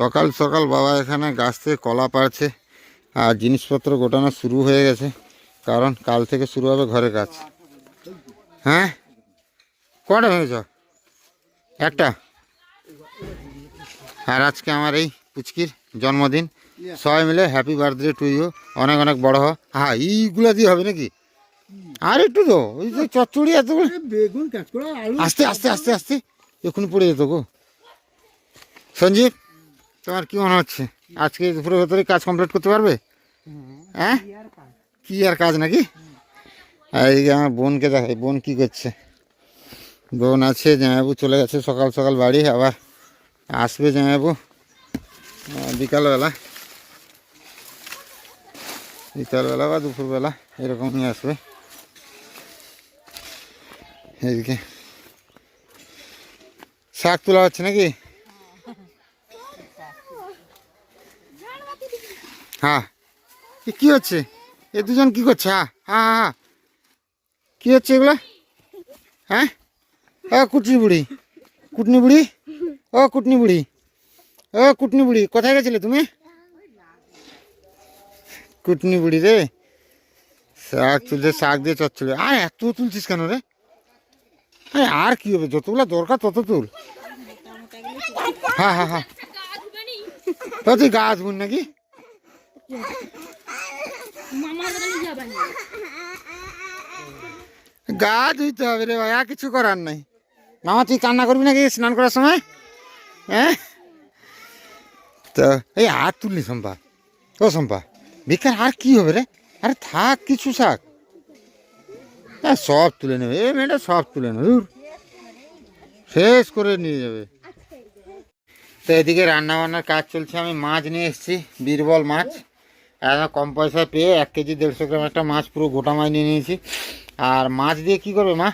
সকাল সকাল বাবা এখানে গাছ থেকে কলা পাড়ছে আর জিনিসপত্র গোটানো শুরু হয়ে গেছে কারণ কাল থেকে শুরু হবে ঘরের কাজ। হ্যাঁ? কটা ভেঙেছ একটা? আর আজকে আমার এই পুচকির জন্মদিন। সবাই মিলে হ্যাপি বার্থডে টু ইউ অনেক অনেক বড় হ হ্যাঁ এইগুলো দিয়ে হবে নাকি? আর একটু তো ওই যে চচ্চড়ি এতগুলো। বেগুন আস্তে আস্তে আস্তে আস্তে। এক্ষুনি পড়ে যেত গো। সঞ্জীব তোমার কি মনে হচ্ছে? আজকে দুপুরের ভেতরে কাজ কমপ্লিট করতে পারবে? হ্যাঁ? কি আর কাজ নাকি? এই যে আমার বোনকে দেখাই বোন কি করছে? বোন আছে জামাইবাবু চলে গেছে সকাল সকাল বাড়ি আবার আসবে জামাইবাবু আহ, বিকালবেলা। বিকালবেলা বা দুপুরবেলা এরকমই আসবে। এদিকে শাক তোলা হচ্ছে নাকি? হ্যাঁ। কি হচ্ছে? এ দুজন কি করছে? হ্যাঁ হ্যাঁ হ্যাঁ হ্যাঁ। কি হচ্ছে এগুলো? হ্যাঁ? ও কুটনি বুড়ি। কুটনি বুড়ি? ও কুটনি বুড়ি। ও কুটনি বুড়ি, কোথায় গেছিলে তুমি? কুটনি বুড়ি রে। শাক তুলছে শাক দিয়ে চচ্চড়ি। আর এত তুলছিস কেন রে? আরে আর কি হবে? যতগুলো দরকার তত তুল। হ্যাঁ হ্যাঁ হ্যাঁ। তুই গা ধুন নাকি? গা ধুইতে হবে রে ভাই, আর কিছু করার নাই। মামা, তুই কান্না করবি নাকি স্নান করার সময়? হ্যাঁ? তো, এই আর তুললি সম্পা ও সম্পা বেকার আর কি হবে রে? আরে থাক, কিছু শাক হ্যাঁ সব তুলে নেবে। এ মেয়েটা সব তুলে নেবে। শেষ করে নিয়ে যাবে। তো এদিকে রান্না বান্নার কাজ চলছে, আমি মাছ নিয়ে এসেছি, বীরবল মাছ। একদম কম পয়সা পেয়ে এক কেজি দেড়শো গ্রাম একটা মাছ পুরো গোটা মাছ নিয়ে নিয়েছি। আর মাছ দিয়ে কি করবে মা?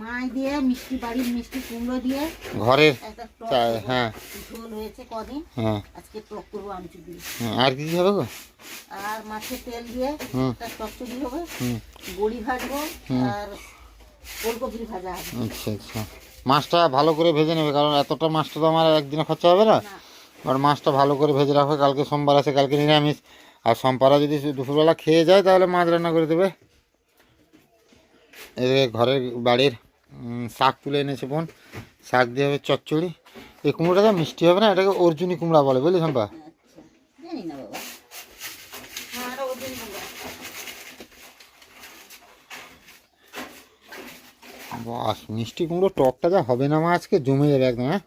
মাছ দিয়ে মিষ্টি বাড়ির মিষ্টি কুমড়ো দিয়ে ঘরের একটা টক চা- হ্যাঁ। ঝোল হয়েছে কদিন। হ্যাঁ। আজকে টক করব আমচু দিয়ে হ্যাঁ, আর কি হবে গো? আর মাছের তেল দিয়ে হুম। একটা চচ্চড়ি হবে হুম। বড়ি ভাজবো আর ওলকপির ভাজা হবে। আচ্ছা আচ্ছা। মাছটা ভালো করে ভেজে নেবে কারণ এতটা মাছটা তো আমার একদিনে খরচা হবে না। আর মাছটা ভালো করে ভেজে রাখবে কালকে সোমবার আছে কালকে নিরামিষ। আর সোমবারা যদি দুপুরবেলা খেয়ে যায় তাহলে মাছ রান্না করে দেবে। এদিকে ঘরের বাড়ির শাক তুলে এনেছে বোন। শাক দিয়ে হবে চচ্চড়ি। এই কুমড়োটা মিষ্টি হবে না এটাকে অর্জুনি কুমড়া বলে বুঝলি শম্পা। বাস মিষ্টি কুমড়ো টকটা যা হবে না মা আজকে জমে যাবে একদম হ্যাঁ?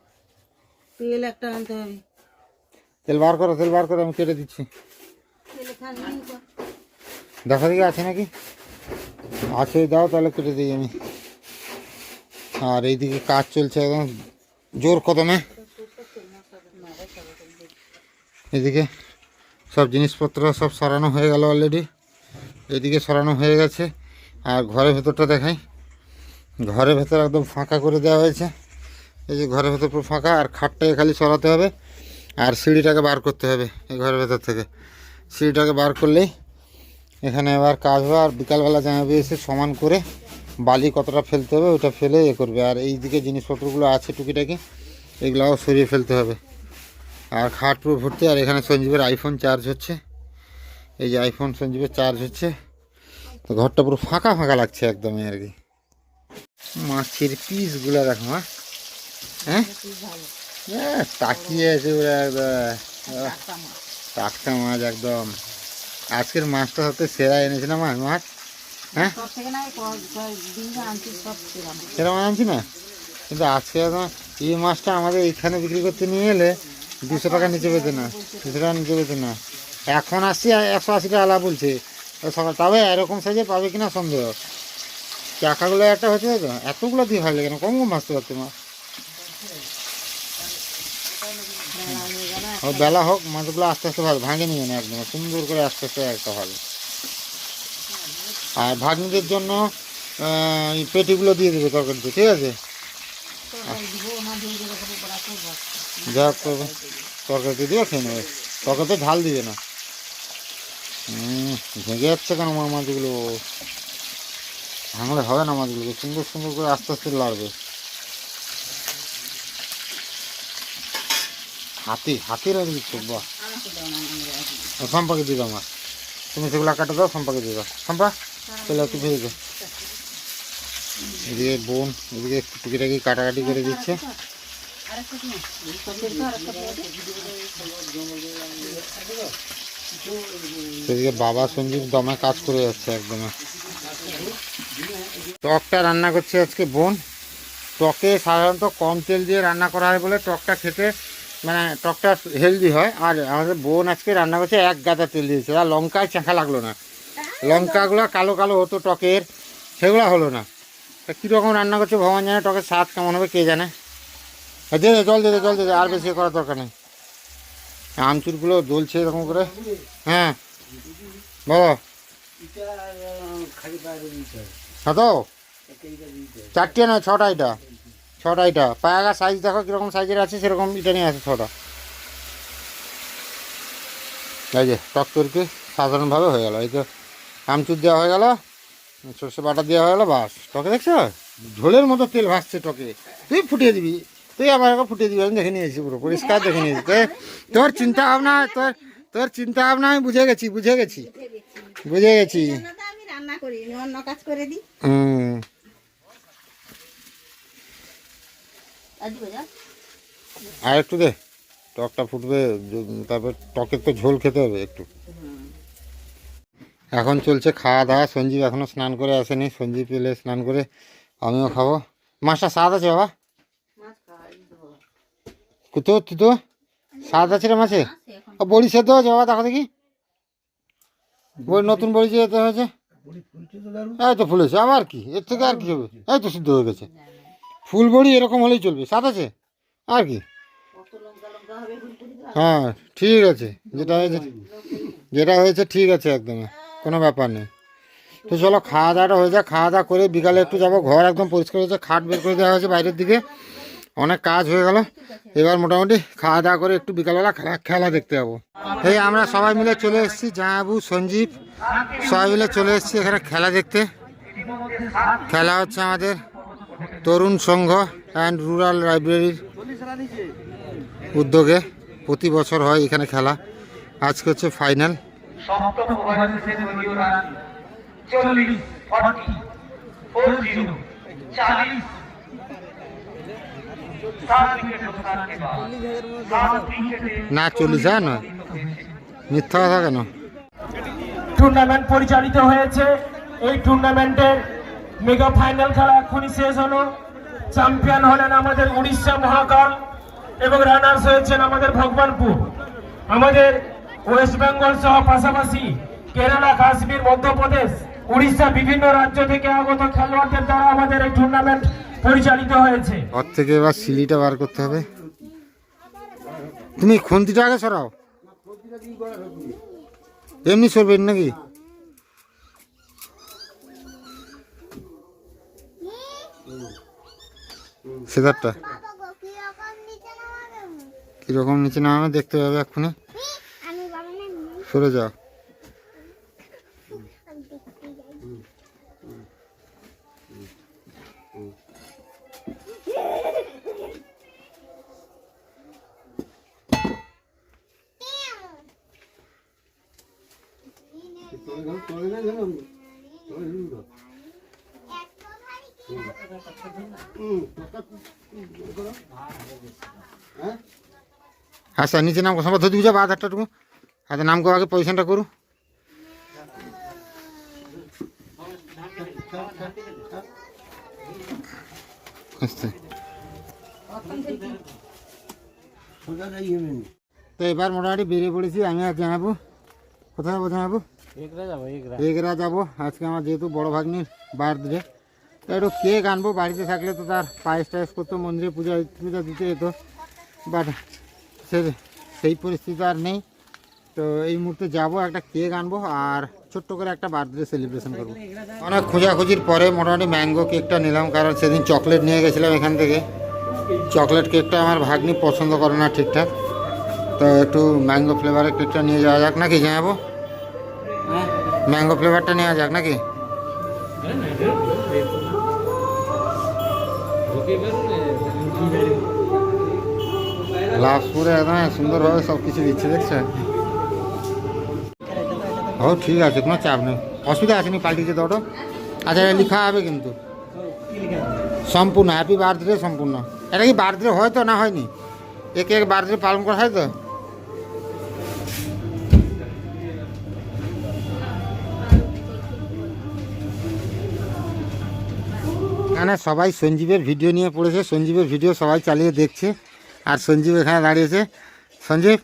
তেল একটা আনতে হবে। তেল বার করো তেল বার করো আমি কেটে দিচ্ছি। দেখা দেখি আছে নাকি? আছে, দাও তাহলে কেটে দিই আমি। আর এইদিকে কাজ চলছে একদম জোর কদমে। এদিকে সব জিনিসপত্র সব সরানো হয়ে গেল অলরেডি এদিকে সরানো হয়ে গেছে। আর ঘরের ভেতরটা দেখাই। ঘরের ভেতর একদম ফাঁকা করে দেওয়া হয়েছে। এই যে ঘরের ভেতর পুরো ফাঁকা, আর খাটটাকে খালি সরাতে হবে। আর সিঁড়িটাকে বার করতে হবে এই ঘরের ভেতর থেকে। সিঁড়িটাকে বার করলেই এখানে এবার কাজ হবে। আর বিকালবেলা জানাবে এসে সমান করে বালি কতটা ফেলতে হবে ওটা ফেলে এ করবে। আর এই দিকে জিনিসপত্রগুলো আছে টুকিটাকি এগুলোও সরিয়ে ফেলতে হবে। আর খাট পুরো ভর্তি। আর এখানে সঞ্জীবের আইফোন চার্জ হচ্ছে। এই যে আইফোন সঞ্জীবের চার্জ হচ্ছে। তো ঘরটা পুরো ফাঁকা ফাঁকা লাগছে একদমই আর কি। মাছের পিসগুলো দেখো মা হ্যাঁ? হ্যাঁ, তাকিয়ে আছে ওরা একদম। টাটকা মাছ। একদম। আজকের মাছটা হতে সেরা এনেছে না মাছ মাছ হ্যাঁ? সেরা মাছ। আনছি না? কিন্তু আজকে এই মাছটা আমাদের এইখানে বিক্রি করতে নিয়ে এলে দুশো টাকা নিচে পেতে না দুশো টাকা নিচে পেতে না। এখন আসছি একশো আশি টাকা আলা বলছে। সকাল তবে এরকম সাইজে পাবে কিনা সন্দেহ। চাকাগুলো একটা হচ্ছে তো এতগুলো দিয়ে ভালো লাগে না কম কম মাছতে পারতে মাছ বেলা হোক, মাছগুলো আস্তে আস্তে ভালো ভাঙে নিয়ে না একদম, সুন্দর করে আস্তে আস্তে একটা ভালো আর ভাগ্নিদের জন্য পেটিগুলো দিয়ে দেবে তরকারিতে, ঠিক আছে? যা করবে, তরকারিতে দিয়ে খেয়ে নেবে। তরকারিতে ঝাল দিবে না। ভেঙে যাচ্ছে কেন আমার মাছগুলো? ভাঙলে হবে না মাছগুলোকে, সুন্দর সুন্দর করে আস্তে আস্তে লাড়বে। হাতি, হাতির আর দিচ্ছ বাহ। সম্পাকে দিয়ে মা। তুমি সেগুলো কাটা দাও সম্পাকে দাও সম্পা চলে একটু ভেজে দাও এদিকে বোন, এদিকে টুকিটাকি কাটাকাটি করে দিচ্ছে। সেদিকে বাবা সঞ্জীব দমে কাজ করে যাচ্ছে একদমে। টকটা রান্না করছে আজকে বোন। টকে সাধারণত কম তেল দিয়ে রান্না করা হয় বলে টকটা খেতে মানে টকটা হেলদি হয় আর আমাদের বোন আজকে রান্না করছে এক গাদা তেল দিয়েছে। আর লঙ্কায় চাঁখা লাগল না। লঙ্কাগুলো কালো কালো হতো টকের সেগুলো হলো না। তা কীরকম রান্না করছে ভগবান জানে টকের স্বাদ কেমন হবে কে জানে? দে দে, জল দে দে, জল দে আর বেশি করার দরকার নেই। আমচুরগুলো দোলছে এরকম করে। হ্যাঁ বলো। হ্যাঁ তো চারটে নয় ছটা এটা। ছটা এটা। পায়াগা সাইজ দেখো কীরকম সাইজের আছে সেরকম এটা নিয়ে আছে ছটা। এই যে টক তরকি সাধারণভাবে হয়ে গেল। এই তো আমচুর দেওয়া হয়ে গেল সর্ষে বাটা দেওয়া হয়ে গেলো বাস। টকে দেখছ? ঝোলের মতো তেল ভাসছে টকে। তুই ফুটিয়ে দিবি তুই আবার একবার ফুটিয়ে দিবি আমি দেখে নিয়েছি পুরো পরিষ্কার দেখে নিয়েছি তোর চিন্তা ভাবনা তোর তোর চিন্তা ভাবনা আমি বুঝে গেছি বুঝে গেছি বুঝে গেছি। রান্না করি অন্য কাজ করে দিই। হুম। আর একটু দে টকটা ফুটবে তারপর টকের তো ঝোল খেতে হবে একটু। এখন চলছে খাওয়া দাওয়া সঞ্জীব এখনও স্নান করে আসেনি সঞ্জীব এলে স্নান করে আমিও খাব। মাছটা স্বাদ আছে বাবা? কুতো তুতো স্বাদ আছে রে মাছে? ও বড়ি সেদ্ধ হয়েছে বাবা দেখো দেখি। বড়ি নতুন বড়ি যে যেতে হয়েছে? এই তো ফুলেছে আবার কি? এর থেকে আর কি হবে? এই তো সিদ্ধ হয়ে গেছে। ফুল বড়ি এরকম হলেই চলবে। সাত আছে? আর কি? হ্যাঁ ঠিক আছে। যেটা হয়েছে যেটা হয়েছে ঠিক আছে একদম। কোনো ব্যাপার নেই। তো চলো খাওয়া দাওয়াটা হয়ে যাক। খাওয়া দাওয়া করে বিকালে একটু যাব। ঘর একদম পরিষ্কার হয়েছে, খাট বের করে দেওয়া হয়েছে বাইরের দিকে। অনেক কাজ হয়ে গেল। এবার মোটামুটি খাওয়া দাওয়া করে একটু বিকালবেলা খেলা খেলা দেখতে যাব। এই আমরা সবাই মিলে চলে এসেছি, জাহাবু, সঞ্জীব। সবাই মিলে চলে এসেছি এখানে খেলা দেখতে। খেলা হচ্ছে আমাদের তরুণ সংঘ অ্যান্ড রুরাল লাইব্রেরির উদ্যোগে প্রতি বছর হয় এখানে খেলা। আজকে হচ্ছে ফাইনাল না চল্লিশ হ্যাঁ নয়। মিথ্যা কথা কেন? টুর্নামেন্ট পরিচালিত হয়েছে। এই টুর্নামেন্টের মেগা ফাইনাল খেলা এখনই শেষ হলো। চ্যাম্পিয়ন হলেন আমাদের উড়িষ্যা মহাকাল এবং রানার্স হয়েছেন আমাদের ভগবানপুর। আমাদের ওয়েস্ট বেঙ্গল সহ পাশাপাশি কেরালা, কাশ্মীর, মধ্যপ্রদেশ, উড়িষ্যা বিভিন্ন রাজ্য থেকে আগত খেলোয়াড়দের দ্বারা আমাদের এই টুর্নামেন্ট পরিচালিত হয়েছে। ঘর থেকে এবার সিলিটা বার করতে হবে। তুমি খুন্তিটা আগে সরাও। এমনি সরবেন নাকি? সেদারটা কীরকম নিচে নামাবে? দেখতে পাবে এক্ষুনি। সরে যাও। আচ্ছা নিচে নাম সম্ভব ধরে দিবি যা বাদ হাতটাটুকু হাতে নাম আগে পজিশনটা করু তো এবার মোটামুটি বেরিয়ে পড়েছি আমি আর জানাব কোথায় যাব জানাব এগরা যাব আজকে আমার যেহেতু বড় ভাগ্নির বার্থডে তো একটু কেক আনব বাড়িতে থাকলে তো তার পায়েস টায়েস করতো মন্দিরে পূজা পূজা দিতে যেত বাট সে সেই পরিস্থিতি আর নেই। তো এই মুহূর্তে যাব একটা কেক আনব আর ছোট্ট করে একটা বার্থডে সেলিব্রেশন করব। অনেক খোঁজাখুঁজির পরে মোটামুটি ম্যাঙ্গো কেকটা নিলাম, কারণ সেদিন চকলেট নিয়ে গেছিলাম এখান থেকে। চকলেট কেকটা আমার ভাগ্নি পছন্দ করে না ঠিকঠাক। তো একটু ম্যাঙ্গো ফ্লেভারের কেকটা নিয়ে যাওয়া যাক নাকি, জানাব? ম্যাঙ্গো ফ্লেভারটা নেওয়া যাক নাকি? গ্লাভস পরে একদম সুন্দরভাবে সব কিছু দিচ্ছে দেখছ ও, ঠিক আছে, কোনো চাপ নেই। অসুবিধা আছে নি? পাল্টিতে দাও আচ্ছা এটা লেখা হবে কিন্তু। সম্পূর্ণ হ্যাপি বার্থডে সম্পূর্ণ। এটা কি বার্থডে হয় তো না হয়নি? একে এক বার্থডে পালন করা হয় তো? এখানে সবাই সঞ্জীবের ভিডিও নিয়ে পড়েছে। সঞ্জীবের ভিডিও সবাই চালিয়ে দেখছে। আর সঞ্জীব এখানে দাঁড়িয়েছে। সঞ্জীব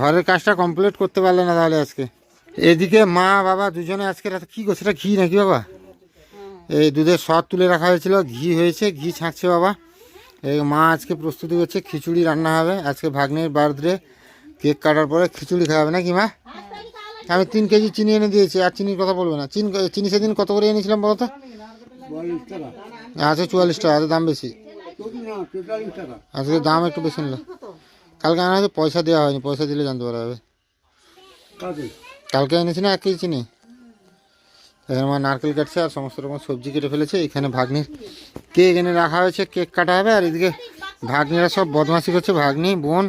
ঘরের কাজটা কমপ্লিট করতে পারলে না তাহলে আজকে? এদিকে মা বাবা দুজনে আজকে রাতে কি করছে? এটা ঘি নাকি বাবা? এই দুধের সদ তুলে রাখা হয়েছিল ঘি হয়েছে ঘি ছাঁকছে বাবা। এই মা আজকে প্রস্তুতি করছে খিচুড়ি রান্না হবে। আজকে ভাগ্নের বার্থডে কেক কাটার পরে খিচুড়ি খাওয়াবে নাকি মা? আমি তিন কেজি চিনি এনে দিয়েছি আর চিনির কথা বলবে না। চিনি চিনি সেদিন কত করে এনেছিলাম বলো তো? আচ্ছা চুয়াল্লিশ টাকা দাম বেশি। আজকে দাম একটু বেশি নিল কালকে আনা হয়েছে পয়সা দেওয়া হয়নি পয়সা দিলে জানতে পারা যাবে। কালকে এনেছি না এক কেজি চিনি। এখানে আমার নারকেল কাটছে আর সমস্ত রকম সবজি কেটে ফেলেছে। এখানে ভাগ্নির কেক এনে রাখা হয়েছে কেক কাটা হবে। আর এদিকে ভাগ্নিরা সব বদমাশি করছে ভাগ্নি বোন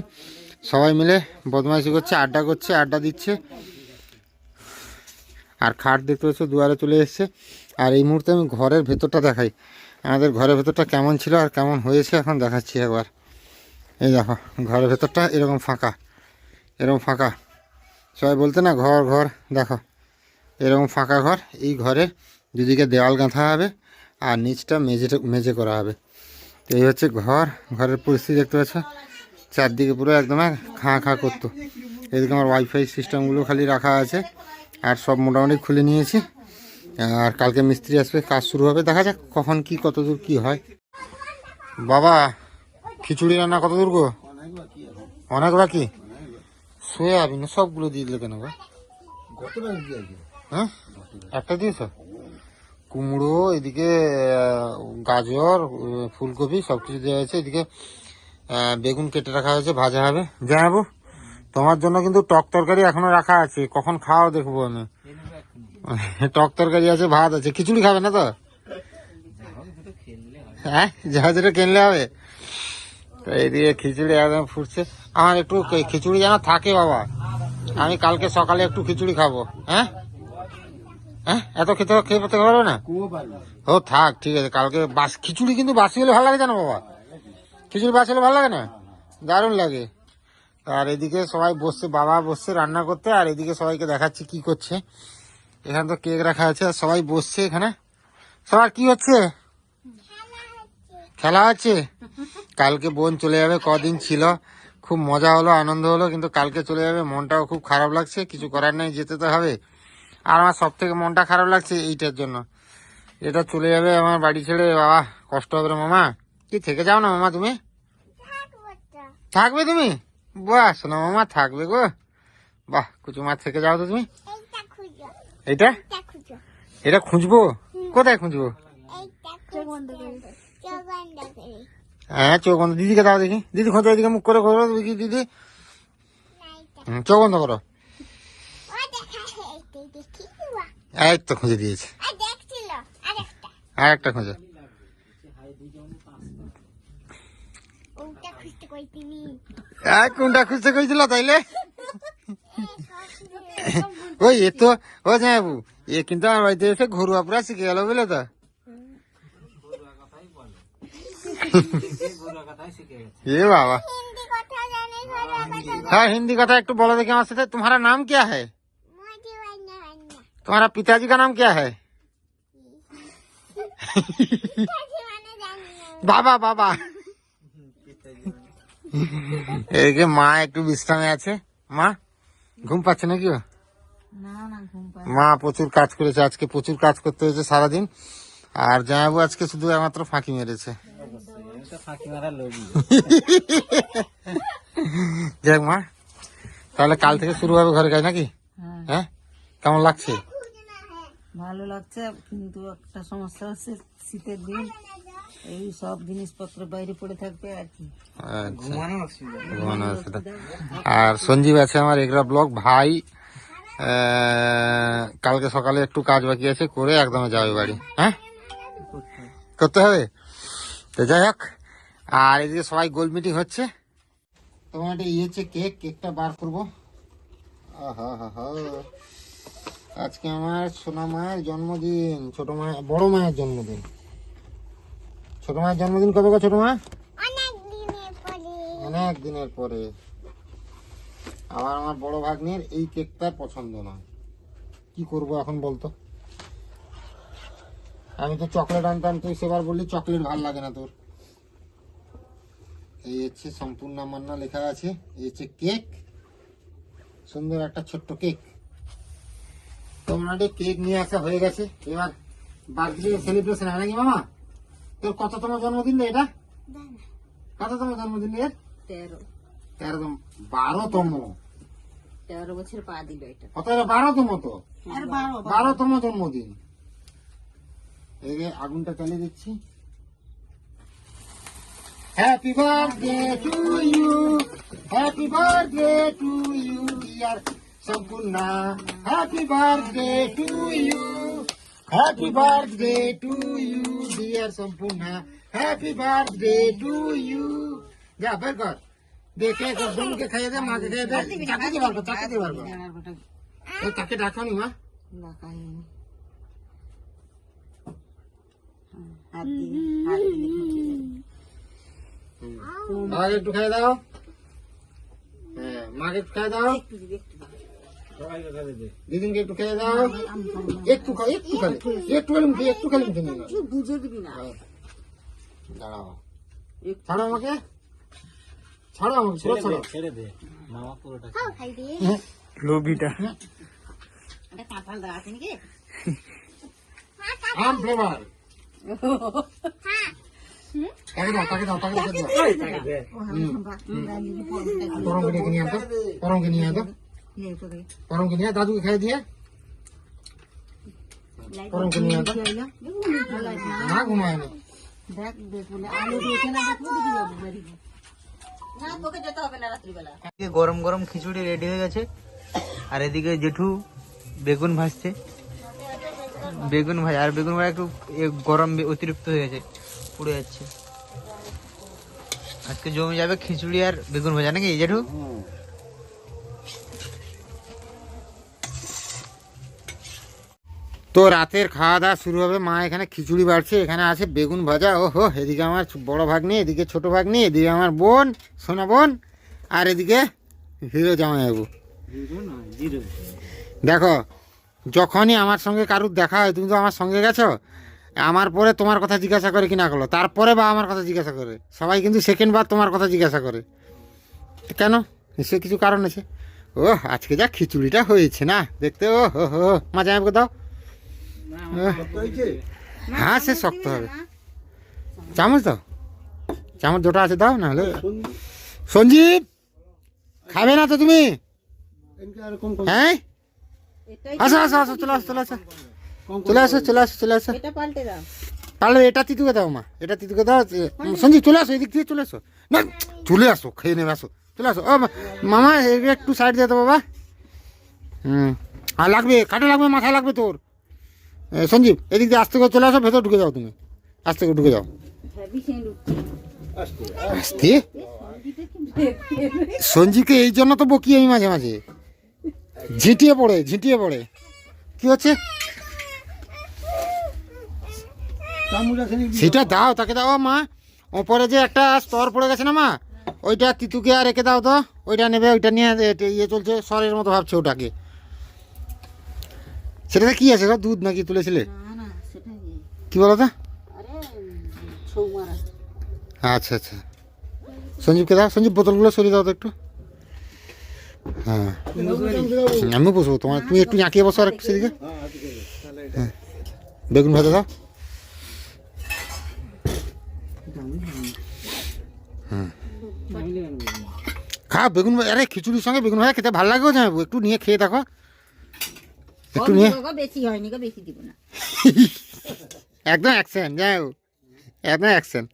সবাই মিলে বদমাশি করছে আড্ডা করছে আড্ডা দিচ্ছে। আর খাট দেখতে পাচ্ছ দুয়ারে চলে এসছে। আর এই মুহূর্তে আমি ঘরের ভেতরটা দেখাই। আমাদের ঘরের ভেতরটা কেমন ছিল আর কেমন হয়েছে এখন দেখাচ্ছি একবার। এই দেখো, ঘরের ভেতরটা এরকম ফাঁকা এরকম ফাঁকা। সবাই বলতে না ঘর ঘর, দেখো, এরকম ফাঁকা ঘর, এই ঘরে দুদিকে দেওয়াল গাঁথা হবে আর নিচটা মেঝে মেঝে করা হবে। তো এই হচ্ছে ঘর, ঘরের পরিস্থিতি দেখতে পাচ্ছ? চারদিকে পুরো একদম খাঁ খাঁ করতো। এদিকে আমার ওয়াইফাই সিস্টেমগুলো খালি রাখা আছে, আর সব মোটামুটি খুলে নিয়েছি। আর কালকে মিস্ত্রি আসবে কাজ শুরু হবে। দেখা যাক কখন কি কত দূর কি হয়। বাবা খিচুড়ি রান্না কত দূর গো? অনেক বাকি? সোয়াবিন সবগুলো দিয়ে দিলে কেন গো? হ্যাঁ? একটা দিয়েছ? কুমড়ো এদিকে গাজর ফুলকপি সব কিছু দেওয়া হয়েছে। এদিকে বেগুন কেটে রাখা হয়েছে ভাজা হবে। জানাব? তোমার জন্য কিন্তু টক তরকারি এখনও রাখা আছে। কখন খাও দেখব আমি। টক তরকারি আছে, ভাত আছে। খিচুড়ি খাবে না তো? হ্যাঁ? যেটা কিনলে হবে। তো খিচুড়ি একদম ফুটছে। আমার একটু খিচুড়ি যেন থাকে বাবা। আমি কালকে সকালে একটু খিচুড়ি খাব। হ্যাঁ? হ্যাঁ? এত খেতে খেয়ে পেতে পারবে না? ও থাক, ঠিক আছে। কালকে বাস খিচুড়ি কিন্তু বাসি হলে ভালো লাগে জানো বাবা? খিচুড়ি বাসি হলে ভালো লাগে না? দারুণ লাগে। আর এদিকে সবাই বসছে, বাবা বসছে রান্না করতে। আর এদিকে সবাইকে দেখাচ্ছি কি করছে। এখানে তো কেক রাখা আছে, আর সবাই বসছে এখানে। সবার কি হচ্ছে? খেলা হচ্ছে? কালকে বোন চলে যাবে, কদিন ছিল। খুব মজা হলো, আনন্দ হলো, কিন্তু কালকে চলে যাবে, মনটাও খুব খারাপ লাগছে, কিছু করার নেই, যেতে তো হবে। আর আমার সব থেকে মনটা খারাপ লাগছে এইটার জন্য। এটা চলে যাবে আমার বাড়ি ছেড়ে, বাবা, কষ্ট হবে মামা। কি, থেকে যাও না মামা তুমি? থাকবে তুমি? বাহ, শোনো মামা, থাকবে গো। বাহ কুচু মা থেকে যাও তো তুমি। এইটা? এটা খুঁজবো? কোথায় খুঁজবো? হ্যাঁ চোখ বন্ধ। দিদিকে দাও দেখি। দিদি খোঁজো এদিকে মুখ করে খোঁজো দেখি দিদি। চোখ বন্ধ করো। তো খুঁজে দিয়েছে। আর একটা খুঁজে কোনটা খুঁজতে কইছিল তাইলে? ওই এ তো ও বাবু এ কিন্তু আমার বাড়িতে এসে ঘরুয়া পুরা শিখে গেল বুঝলে তো ये बाबा हाँ हिंदी कथा एक तो बोलो देखिए हमारे साथ तुम्हारा नाम क्या है तुम्हारा पिताजी का नाम क्या है বাবা বাবা এদিকে মা একটু বিশ্রামে আছে মা ঘুম পাচ্ছে নাকি ও? মা প্রচুর কাজ করেছে আজকে প্রচুর কাজ করতে হয়েছে সারাদিন। আর জামাবু আজকে শুধু একমাত্র ফাঁকি মেরেছে। যাক মা তাহলে কাল থেকে শুরু হবে ঘরে কাজ নাকি? হ্যাঁ। কেমন লাগছে? ভালো লাগছে কিন্তু একটা সমস্যা হচ্ছে শীতের দিন। এই সব জিনিসপত্র বাইরে পড়ে থাকবে আর কি। আচ্ছা। আর সঞ্জীব আছে আমার এগরা ব্লক ভাই। কালকে সকালে একটু কাজ বাকি আছে করে একদম যাবে বাড়ি। হ্যাঁ? করতে হবে? তো যাই হোক আর এদিকে সবাই গোল মিটিং হচ্ছে। তোমার একটা ইয়ে হচ্ছে কেক কেকটা বার করব। আজকে আমার সোনা মায়ের জন্মদিন ছোট মায়ের বড় মায়ের জন্মদিন। ছোট মায়ের জন্মদিন কবে গো ছোট মা? অনেক দিনের পরে। আবার আমার বড় ভাগ্নের এই কেকটা পছন্দ নয়। কি করব এখন বলতো? আমি তো চকলেট আনতাম তুই সেবার বললি চকলেট ভালো লাগে না তোর। এই হচ্ছে সম্পূর্ণ আমার মান্না লেখা আছে এই হচ্ছে কেক। সুন্দর একটা ছোট্ট কেক। তোমরা কেক নিয়ে আসা হয়ে গেছে এবার বার্থডে সেলিব্রেশন হয় নাকি মামা? তোর কততম জন্মদিন রে এটা? কততম জন্মদিন রে তেরো। তেরোতম বারোতম। তেরো বছর পা দিল এটা। কত বারোতম তো? বারোতম জন্মদিন। এই যে আগুনটা চালিয়ে দিচ্ছি। Happy birthday to you happy birthday to you dear Sampurna happy birthday to you happy birthday to you dear Sampurna happy birthday to you যা বের কর। দেখে বোনকে খাইয়ে দে মাকে খাইয়ে দে। দিয়ে বার কর আমার বেটা এই তাকে ডাকানি মা। মাকে একটু খাই দাও। হ্যাঁ মাকে একটু খাই দাও। দিদিনকে একটু খাই দাও। একটু খাই একটু খালি একটু খালি একটু খালি বুঝে দিবি না। দাঁড়াও। একটু- ছাড়ো আমাকে। ছাড়ো আমাকে পুরো ছাড়ো এটা কাঁঠাল দেওয়া আছে নাকি? আম ফ্লেভার। তাকে দাও তাকে দাও তাকে দাও তাকে দাও। ও হাম বা দাঁড়িয়ে পড়বে পরমকে নিয়ে আনতো পরমকে নিয়ে আনতো নিয়ে তো দে পরমকে নিয়ে আয়, দাদুকে খাই দিয়ে পরমকে নিয়ে আনতো ভালো আছে না না ঘুমায় না। দেখ দেখ বলে আলো দিয়েছে না দেখব দেখি যাব গরম গরম খিচুড়ি রেডি হয়ে গেছে। আর এদিকে জেঠু বেগুন ভাজছে। বেগুন ভাজা, আর বেগুন ভাজা একটু গরম অতিরিক্ত হয়ে গেছে, পুড়ে যাচ্ছে। আজকে জমি যাবে খিচুড়ি আর বেগুন ভাজা, নাকি জেঠু? তো রাতের খাওয়া দাওয়া শুরু হবে। মা এখানে খিচুড়ি বাড়ছে, এখানে আছে বেগুন ভাজা। ও হো এদিকে আমার বড় ভাগ নেই এদিকে ছোট ভাগ্নি, এদিকে আমার বোন, সোনা বোন, আর এদিকে হিরো জামাইবাবু। দেখো, যখনই আমার সঙ্গে কারুর দেখা হয়, তুমি তো আমার সঙ্গে গেছো, আমার পরে তোমার কথা জিজ্ঞাসা করে কি না করল? তারপরে বা আমার কথা জিজ্ঞাসা করে। সবাই কিন্তু সেকেন্ড বার তোমার কথা জিজ্ঞাসা করে। কেন? নিশ্চয়ই কিছু কারণ আছে। ও আজকে যা খিচুড়িটা হয়েছে না, দেখতে ও হো হো, মা জামাইবাবুকে দাও। হ্যাঁ সে শক্ত হবে। চামচ দাও। চামচ দুটো আছে দাও না হলে। সঞ্জীব খাবে না তো তুমি? হ্যাঁ? আসো আসো আসো চলে আসো চলে আসো। চলে আসো চলে আসো চলে আসো। পাল্টে তাহলে এটা তিতুকে দাও মা। এটা তিতুকে দাও সঞ্জীব চলে আসো এদিক থেকে চলে আসো। না চলে আসো খেয়ে নেবে আসো চলে আসো। ও মামা একটু সাইড দিয়ে দাও বাবা। হুম। আর লাগবে কাটে লাগবে মাথায় লাগবে তোর। সঞ্জীব, এদিক দিয়ে আস্তে করে চলে আসো, ভেতর ঢুকে যাও তুমি। আস্তে করে ঢুকে যাও। আস্তে? সঞ্জীবকে এই জন্য তো বকি আমি মাঝে মাঝে। ঝিটিয়ে পড়ে ঝিটিয়ে পড়ে। কি হচ্ছে? সেটা দাও, তাকে দাও, মা। ওপরে যে একটা স্তর পড়ে গেছে না, মা, ওইটা তিতুকে আর রেখে দাও তো। ওইটা নেবে, ওইটা নিয়ে ইয়ে চলছে সরের মতো ভাবছে ওটাকে। সেটাতে কি আছে? দুধ নাকি তুলেছিলে? সেটা কি বলো তো আচ্ছা আচ্ছা। সঞ্জীবকে দাও সঞ্জীব বোতলগুলো সরিয়ে দাও তো একটু। হ্যাঁ। আমি বসবো তোমার তুমি একটু ঝাঁকিয়ে বসো আর একটু সেদিকে। হ্যাঁ। বেগুন ভাজা দাও। হুম খা বেগুন আরে খিচুড়ির সঙ্গে বেগুন ভাজা খেতে ভালো লাগবে জামাইবু একটু নিয়ে খেয়ে দেখো। একটু বেশি হয়নি গো বেশি দিব না। একদম অ্যাকশন একদম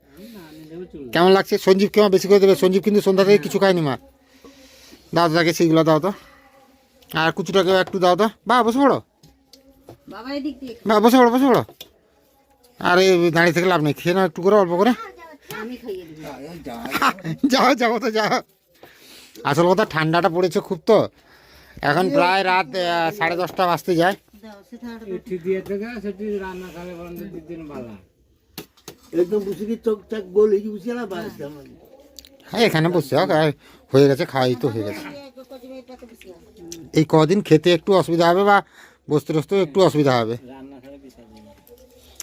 কেমন লাগছে? সঞ্জীব কেমন বেশি করে দেবে? সঞ্জীব কিন্তু সন্ধ্যা থেকে কিছু খায়নি মা। দাও তাকে সেইগুলো দাও তো। আর কুচুটাকে একটু দাও তো। বা বসে পড়ো। বা বসে পড়ো বসে পড়ো। আর এই দাঁড়িয়ে থেকে লাভ নেই। খেয়ে নাও একটু করে অল্প করে। যাও যাও তো যাও। আসল কথা ঠান্ডাটা পড়েছে খুব তো। এখন প্রায় রাত সাড়ে দশটা বাজতে যায়। আমার। হ্যাঁ এখানে বসে হোক আর হয়ে গেছে খাওয়াই তো হয়ে গেছে। এই কদিন খেতে একটু অসুবিধা হবে বা বসতে বসতেও একটু অসুবিধা হবে।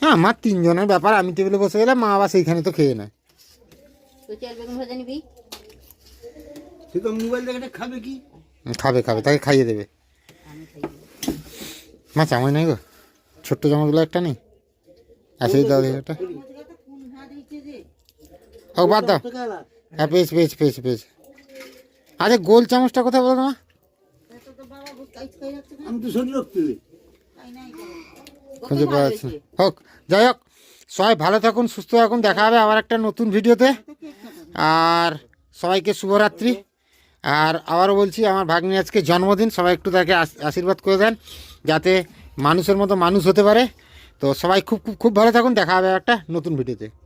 হ্যাঁ আমার তিনজনের ব্যাপার আমি টেবিলে বসে গেলে মা আবার সেইখানে তো খেয়ে নেয়। মোবাইল দেখে খাবে কি? খাবে খাবে তাকে খাইয়ে দেবে। মা চামচ নাই গো। ছোট্ট চামচগুলো একটা নেই। আছে দাও একটা। ও বাদ দাও। হ্যাঁ পেয়েছি পেয়েছি পেয়েছি পেয়েছি। আরে গোল চামচটা কোথায় বলো না খুঁজে পাওয়া যাচ্ছে। হোক যাই হোক সবাই ভালো থাকুন সুস্থ থাকুন। দেখা হবে আবার একটা নতুন ভিডিওতে। আর সবাইকে শুভরাত্রি। আর আবারও বলছি, আমার ভাগ্নি আজকে জন্মদিন, সবাই একটু তাকে আশ- আশীর্বাদ করে দেন, যাতে মানুষের মতো মানুষ হতে পারে। তো সবাই খুব খুব খুব ভালো থাকুন, দেখা হবে একটা নতুন ভিডিওতে।